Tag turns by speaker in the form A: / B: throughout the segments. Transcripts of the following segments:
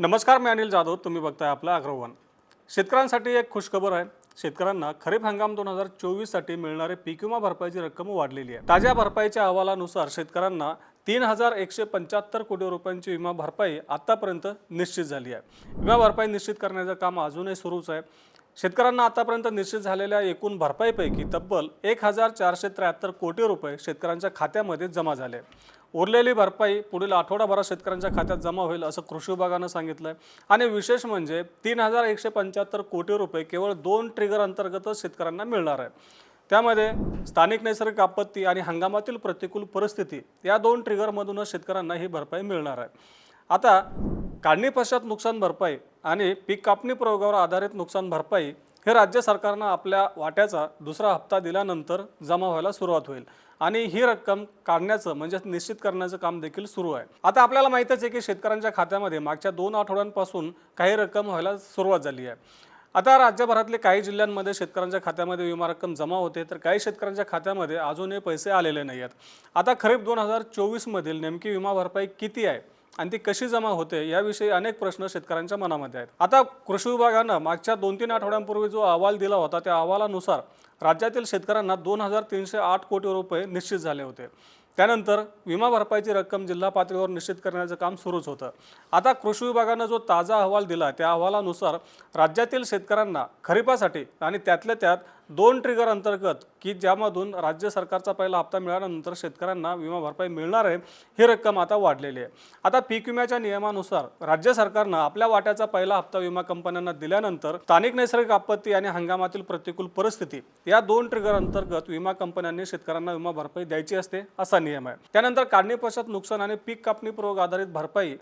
A: नमस्कार मी अनिल जाधव. तुम्ही बघताय आपलं अग्रवन. शेतकऱ्यांसाठी एक खुशखबर आहे. शेतकऱ्यांना खरीप हंगाम दोन हजार चोवीससाठी मिळणारे पीक विमा भरपाईची रक्कम वाढलेली आहे. ताज्या भरपाईच्या अहवालानुसार शेतकऱ्यांना तीन हजार एकशे पंच्याहत्तर कोटी रुपयांची विमा भरपाई आतापर्यंत निश्चित झाली आहे. विमा भरपाई निश्चित करण्याचं काम अजूनही सुरूच आहे. शेतकऱ्यांना आतापर्यंत निश्चित झालेल्या एकूण भरपाईपैकी तब्बल एक हजार चारशे त्र्याहत्तर कोटी रुपये शेतकऱ्यांच्या खात्यामध्ये जमा झाले. उरलेली भरपाई पुढील आठवडाभरात शेतकऱ्यांच्या खात्यात जमा होईल असं कृषी विभागानं सांगितलं आहे आणि विशेष म्हणजे तीन हजार एकशे पंच्याहत्तर कोटी रुपये केवळ दोन ट्रिगर अंतर्गतच शेतकऱ्यांना मिळणार आहे. त्यामध्ये स्थानिक नैसर्गिक आपत्ती आणि हंगामातील प्रतिकूल परिस्थिती या दोन ट्रिगरमधूनच शेतकऱ्यांना ही भरपाई मिळणार आहे. आता काढणी पश्चात नुकसान भरपाई आणि पीक कापणी प्रयोगावर आधारित नुकसान भरपाई हे राज्य सरकारनं आपल्या वाट्याचा दुसरा हप्ता दिल्यानंतर जमा व्हायला सुरुवात होईल. आणि ही रक्कम काढण्याचं म्हणजे निश्चित करण्याचं काम देखील सुरू आहे. आता आपल्याला माहीतच आहे की शेतकऱ्यांच्या खात्यामध्ये मागच्या दोन आठवड्यांपासून काही रक्कम व्हायला सुरुवात झाली आहे. आता राज्यभरातले काही जिल्ह्यांमध्ये शेतकऱ्यांच्या खात्यामध्ये विमा रक्कम जमा होते तर काही शेतकऱ्यांच्या खात्यामध्ये अजूनही पैसे आलेले नाही आहेत आता खरीप दोन हजार चोवीसमधील नेमकी विमा भरपाई किती आहे? आणि ती कशी जमा होते याविषयी अनेक प्रश्न शेतकऱ्यांच्या मनामध्ये आहेत. आता कृषी विभागानं मागच्या दोन तीन आठवड्यांपूर्वी जो अहवाल दिला होता त्या अहवालानुसार राज्यातील शेतकऱ्यांना दोन हजार तीनशे आठ कोटी रुपये निश्चित झाले होते. त्यानंतर विमा भरपाईची रक्कम जिल्हा पातळीवर निश्चित करण्याचं काम सुरूच होतं. आता कृषी विभागानं जो ताजा अहवाल दिला त्या अहवालानुसार राज्यातील शेतकऱ्यांना खरीपासाठी आणि त्यातल्या त्यात दोन ट्रिगर अंतर्गत की ज्यामधून राज्य सरकारचा पहिला हप्ता मिळाल्यानंतर शेतकऱ्यांना विमा भरपाई मिळणार आहे ही रक्कम आता वाढलेली आहे. आता पीक विम्याच्या नियमानुसार राज्य सरकारनं आपल्या वाट्याचा पहिला हप्ता विमा कंपन्यांना दिल्यानंतर स्थानिक नैसर्गिक आपत्ती आणि हंगामातील प्रतिकूल परिस्थिती या दोन ट्रिगर अंतर्गत विमा कंपन्यांनी शेतकऱ्यांना विमा भरपाई द्यायची असते असा नियम आहे. त्यानंतर काढणी पश्चात नुकसान आणि पीक कापणी पूर्वक आधारित भरपाई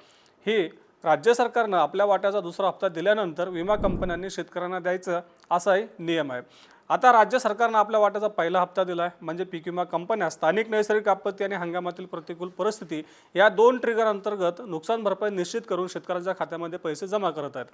A: ही राज्य सरकारनं आपल्या वाट्याचा दुसरा हप्ता दिल्यानंतर विमा कंपन्यांनी शेतकऱ्यांना द्यायचं असाही नियम आहे. आता राज्य सरकारनं आपल्या वाट्याचा पहिला हप्ता दिला आहे म्हणजे पीक विमा कंपन्या स्थानिक नैसर्गिक आपत्ती आणि हंगामातील प्रतिकूल परिस्थिती या दोन ट्रिगर अंतर्गत नुकसान भरपाई निश्चित करून शेतकऱ्यांच्या खात्यामध्ये पैसे जमा करत आहेत.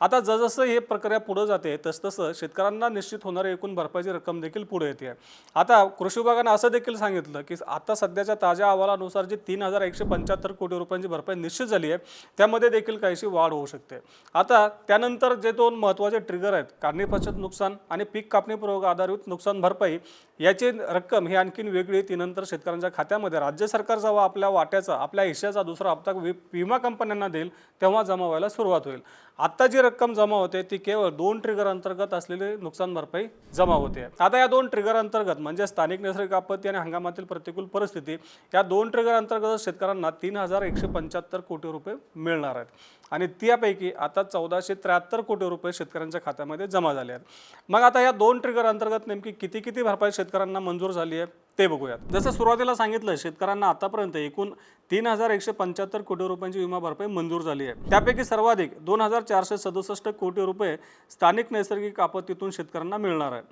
A: आता जसजसं हे प्रक्रिया पुढे जाते तसतसं शेतकऱ्यांना निश्चित होणारी एकूण भरपाईची रक्कम देखील पुढे येते. आता कृषी विभागानं असं देखील सांगितलं की आता सध्याच्या ताज्या अहवालानुसार जी तीन हजार एकशे पंच्याहत्तर कोटी रुपयांची भरपाई निश्चित झाली आहे त्यामध्ये देखील काहीशी वाढ होऊ शकते. आता त्यानंतर जे दोन महत्त्वाचे ट्रिगर आहेत काढणी पश्चात नुकसान आणि पीक कापणी प्रयोग आधारित नुकसान भरपाई याची रक्कम ही आणखीन वेगळी ती नंतर शेतकऱ्यांच्या खात्यामध्ये राज्य सरकार जेव्हा आपल्या वाट्याचा आपल्या हिश्श्याचा दुसरा हप्ता वि विमा कंपन्यांना देईल तेव्हा जमा व्हायला सुरुवात होईल. आत्ता जी रक्कम जमा होते ती केवळ दोन ट्रिगर अंतर्गत असलेली नुकसान भरपाई जमा होते. आता या दोन ट्रिगर अंतर्गत म्हणजे स्थानिक नैसर्गिक आपत्ती आणि हंगामातील प्रतिकूल परिस्थिती या दोन ट्रिगर अंतर्गत शेतकऱ्यांना तीन हजार एकशे पंच्याहत्तर कोटी रुपये मिळणार आहेत. आणि त्यापैकी आता चौदाशे त्र्याहत्तर कोटी रुपये शेतकऱ्यांच्या खात्यामध्ये जमा झाले आहेत. मग आता या दोन ट्रिगर अंतर्गत नेमकी किती किती भरपाई शेतकऱ्यांना मंजूर झाली आहे ते बघूयात. जसं सुरुवातीला सांगितलं शेतकऱ्यांना आतापर्यंत एकूण तीन हजार एकशे पंच्याहत्तर कोटी रुपयांची विमा भरपाई मंजूर झाली आहे. त्यापैकी सर्वाधिक दोन हजार चारशे सदुसष्ट कोटी रुपये स्थानिक नैसर्गिक आपत्तीतून शेतकऱ्यांना मिळणार आहे.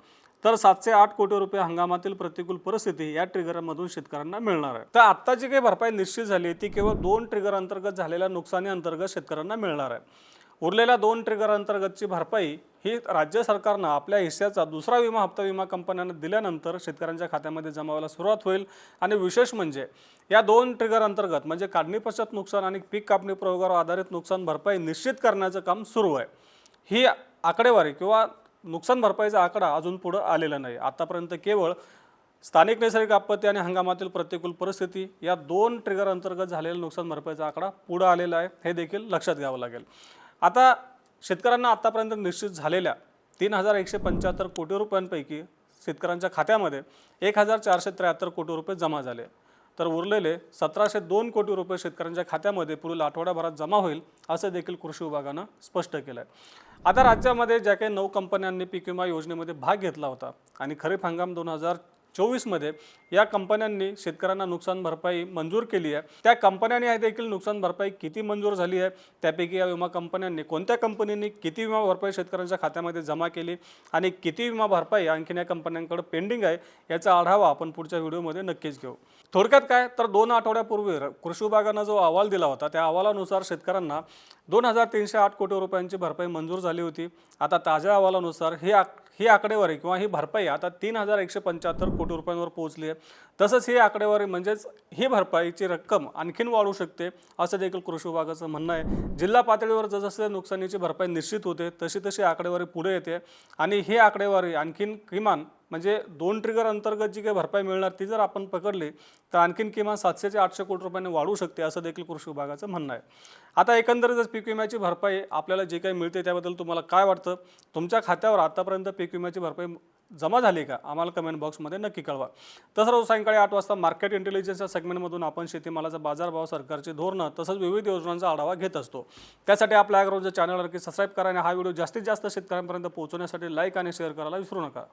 A: तर सातशे आठ कोटी रुपये हंगामातील प्रतिकूल परिस्थिती या ट्रिगरमधून शेतकऱ्यांना मिळणार आहे. तर आत्ता जी काही भरपाई निश्चित झाली आहे ती केवळ दोन ट्रिगर अंतर्गत झालेल्या नुकसानी अंतर्गत शेतकऱ्यांना मिळणार आहे. उरलेल्या दोन ट्रिगर अंतर्गतची भरपाई ही राज्य सरकारनं आपल्या हिस्स्याचा दुसरा विमा हप्ता विमा कंपन्यांना दिल्यानंतर शेतकऱ्यांच्या खात्यामध्ये जमा व्हायला सुरुवात होईल. आणि विशेष म्हणजे या दोन ट्रिगर अंतर्गत म्हणजे काढणी पश्चात नुकसान आणि पीक कापणी प्रयोगावर आधारित नुकसान भरपाई निश्चित करण्याचं काम सुरू आहे. ही आकडेवारी किंवा नुकसान भरपाईचा आकडा अजून पुढं आलेला नाही. आतापर्यंत केवळ स्थानिक नैसर्गिक आपत्ती आणि हंगामातील प्रतिकूल परिस्थिती या दोन ट्रिगर अंतर्गत झालेला नुकसान भरपाईचा आकडा पुढं आलेला आहे हे देखील लक्षात घ्यावं लागेल. आता शेतकऱ्यांना आतापर्यंत निश्चित झालेल्या तीन हजार एकशे पंच्याहत्तर कोटी रुपयांपैकी शेतकऱ्यांच्या खात्यामध्ये एक हजार चारशे त्र्याहत्तर कोटी रुपये जमा झाले. तर उरलेले सतराशे दोन कोटी रुपये शेतकऱ्यांच्या खात्यामध्ये पुढील आठवड्याभरात जमा होईल असं देखील कृषी विभागानं स्पष्ट केलं आहे आता राज्यामध्ये ज्या काही नऊ कंपन्यांनी पीक विमा योजनेमध्ये भाग घेतला होता आणि खरीप हंगाम दोन हजार चोवीसमध्ये या कंपन्यांनी शेतकऱ्यांना नुकसान भरपाई मंजूर केली आहे. त्या कंपन्यांनी आहे देखील नुकसान भरपाई किती मंजूर झाली आहे? त्यापैकी या विमा कंपन्यांनी कोणत्या कंपनींनी किती विमा भरपाई शेतकऱ्यांच्या खात्यामध्ये जमा केली आणि किती विमा भरपाई आणखीन या कंपन्यांकडे पेंडिंग आहे याचा आढावा आपण पुढच्या व्हिडिओमध्ये नक्कीच घेऊ. थोडक्यात काय? तर दोन आठवड्यापूर्वी कृषी विभागानं जो अहवाल दिला होता त्या अहवालानुसार शेतकऱ्यांना दोन हजार तीनशे आठ कोटी रुपयांची भरपाई मंजूर झाली होती. आता ताज्या अहवालानुसार ही आक ही आकडेवारी किंवा ही भरपाई आता तीन हजार एकशे पंच्याहत्तर कोटी रुपयांवर पोहोचली आहे. तसंच ही आकडेवारी म्हणजेच ही भरपाईची रक्कम आणखीन वाढू शकते असं देखील कृषी विभागाचं म्हणणं आहे. जिल्हा पातळीवर जसजसे नुकसानीची भरपाई निश्चित होते तशी तशी आकडेवारी पुढे येते. आणि ही आकडेवारी आणखीन किमान म्हणजे दोन ट्रिगर अंतर्गत जी काही भरपाई मिळणार ती जर आपण पकडली तर आणखीन किमान सातशे ते आठशे कोटी रुपयांनी वाढू शकते असं देखील कृषी विभागाचं म्हणणं आहे. आता एकंदरीतच पीक विम्याची भरपाई आपल्याला जे काही मिळते त्याबद्दल तुम्हाला काय वाटतं? तुमच्या खात्यावर आतापर्यंत पीक विम्याची भरपाई जमा झाली का? आम्हाला कमेंट बॉक्समध्ये नक्की कळवा. तसं रोज सायंकाळी आठ वाजता मार्केट इंटेलिजन्स या सेगमेंटमधून आपण शेतीमालाचा बाजारभाव सरकारची धोरणं तसंच विविध योजनांचा आढावा घेत असतो. त्यासाठी आपल्या अॅग्रोजच्या चॅनलवर की सबस्क्राईब करा आणि हा व्हिडिओ जास्तीत जास्त शेतकऱ्यांपर्यंत पोहोचवण्यासाठी लाईक आणि शेअर करायला विसरू नका.